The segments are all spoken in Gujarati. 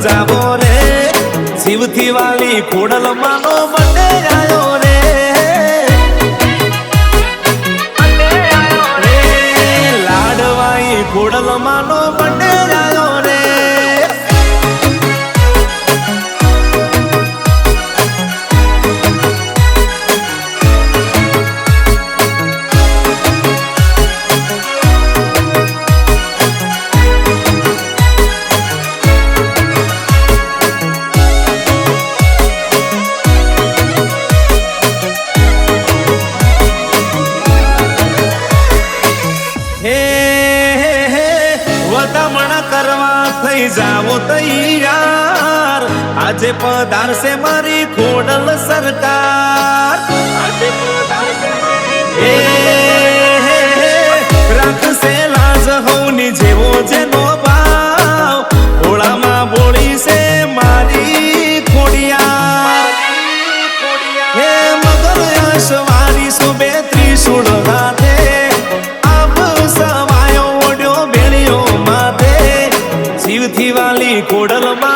ચોક સજાવો રે શિવથી વાલી ખોડલ માનો બડે કરવા જાઓ તૈયાર. આજે પધારશે મારી ખોડલ સરકાર. રાખશે લાજ હોની જેવો જેનો ભાવ. ભોળામાં બોળી છે મારી ખોડિયાર હે મગર અશ્વારી સુબે ત્રિશુળ વાલી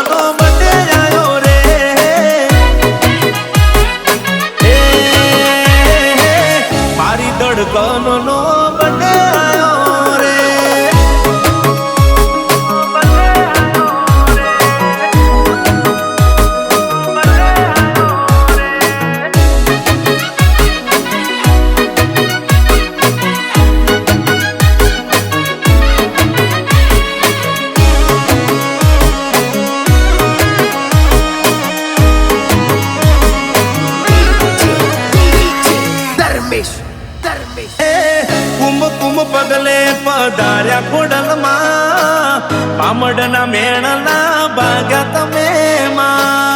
કુંભ કુંભ પગલે પધાર્યા ખોડલમાં. પામડના મેણના ભાગ્યા તમે માં.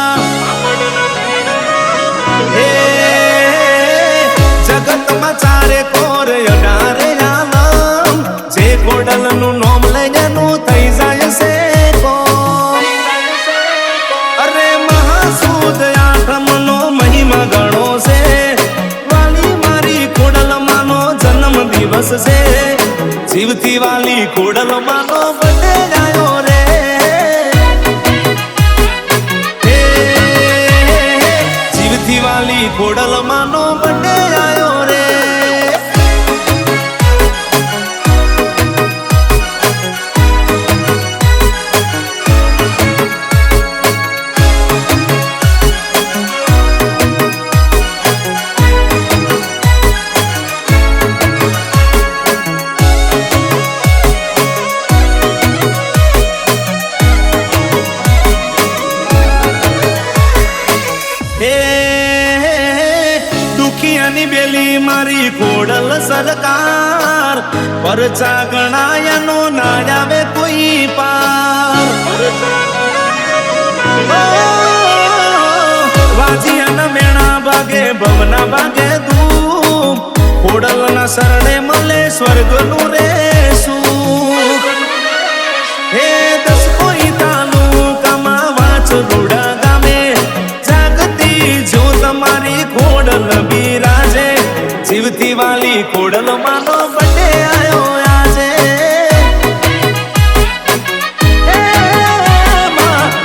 દિવસ છે જીવથી વાલી ખોડલ માનો બને આયો રે જીવતી વાલી ખોડલ માનો મારી કોડલ સરકાર. પરચા ગણાયનો નાડાવે કોઈ પાર. વાજિયાના મેણા ભાગે, ભવના ભાગે ધૂમ. કોડલના શરણે મળે સ્વર્ગનું વાલી ખોડલ માનો બડે આયો આજે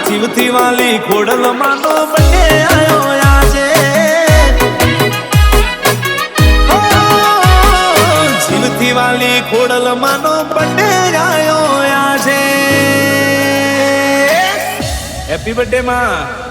જીવતી વાલી ખોડલ માનો બડે આયો આજે. હો, જીવતી વાલી ખોડલ માનો બડે આયો આજે. હેપી બર્થડે માં.